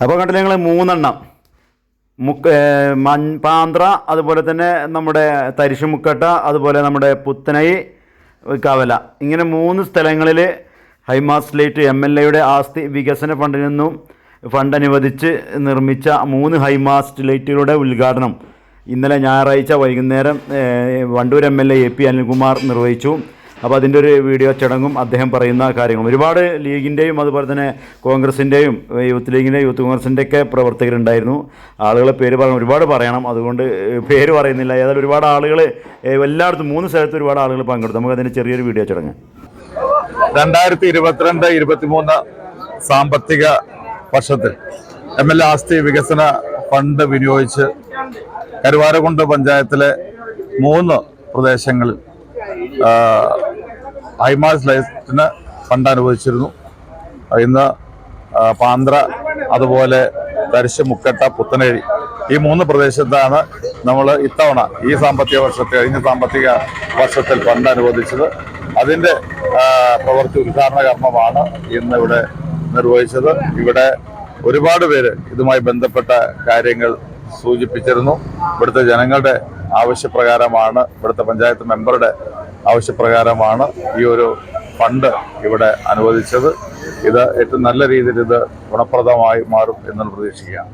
അപ്പോൾ കണ്ടില്ല ഞങ്ങൾ മൂന്നെണ്ണം. മുക്ക് മൺപാന്ത്ര അതുപോലെ തന്നെ നമ്മുടെ തരിശുമുക്കട്ട അതുപോലെ നമ്മുടെ പുത്തനൈ കവല. ഇങ്ങനെ മൂന്ന് സ്ഥലങ്ങളിൽ ഹൈമാസ്ലേറ്റ് എം എൽ എയുടെ ആസ്തി വികസന ഫണ്ടിൽ നിന്നും ഫണ്ട് അനുവദിച്ച് നിർമ്മിച്ച മൂന്ന് ഹൈമാസ്റ്റ് ലൈറ്റുകളുടെ ഉദ്ഘാടനം. ഇന്നലെ ഞായറാഴ്ച വൈകുന്നേരം Wandoor M L A A P Anilkumar നിർവഹിച്ചു. അപ്പോൾ അതിന്റെ ഒരു വീഡിയോ ചടങ്ങും അദ്ദേഹം പറയുന്ന കാര്യങ്ങൾ ഒരുപാട് ലീഗിന്റെയും അതുപോലെ തന്നെ കോൺഗ്രസിന്റെയും യൂത്ത് ലീഗിന്റെയും യൂത്ത് കോൺഗ്രസിന്റെയൊക്കെ പ്രവർത്തകരുണ്ടായിരുന്നു. ആളുകളെ പേര് പറയണം ഒരുപാട് പറയണം. അതുകൊണ്ട് പേര് പറയുന്നില്ല. ഏതായാലും ഒരുപാട് ആളുകൾ എല്ലായിടത്തും മൂന്ന് സ്ഥലത്ത് ഒരുപാട് ആളുകൾ പങ്കെടുത്തു. നമുക്ക് അതിന്റെ ചെറിയൊരു വീഡിയോ ചടങ്ങ്. രണ്ടായിരത്തി ഇരുപത്തിരണ്ട് ഇരുപത്തിമൂന്ന് സാമ്പത്തിക വർഷത്തിൽ എം എൽ ആസ്തി വികസന ഫണ്ട് വിനിയോഗിച്ച് കരുവാരകുണ്ട് പഞ്ചായത്തിലെ മൂന്ന് പ്രദേശങ്ങളിൽ ഹൈമാസ് ലൈറ്റിന് ഫണ്ട് അനുവദിച്ചിരുന്നു. ഇന്ന് പാന്ത്ര അതുപോലെ തരിശ് മുക്കട്ട പുത്തനേഴി ഈ മൂന്ന് പ്രദേശത്താണ് നമ്മൾ ഇത്തവണ ഈ സാമ്പത്തിക വർഷത്തെ കഴിഞ്ഞ സാമ്പത്തിക വർഷത്തിൽ ഫണ്ട് അനുവദിച്ചത്. അതിന്റെ പ്രവൃത്തി ഉദ്ഘാടന കർമ്മമാണ് ഇന്ന് ഇവിടെ നിർവഹിച്ചത്. ഇവിടെ ഒരുപാട് പേര് ഇതുമായി ബന്ധപ്പെട്ട കാര്യങ്ങൾ സൂചിപ്പിച്ചിരുന്നു. ഇവിടുത്തെ ജനങ്ങളുടെ ആവശ്യപ്രകാരമാണ് ഇവിടുത്തെ പഞ്ചായത്ത് മെമ്പറുടെ ആവശ്യപ്രകാരമാണ് ഈ ഒരു ഫണ്ട് ഇവിടെ അനുവദിച്ചത്. ഇത് ഏറ്റവും നല്ല രീതിയിൽ ഇത് ഗുണപ്രദമായി മാറും എന്ന് പ്രതീക്ഷിക്കുകയാണ്.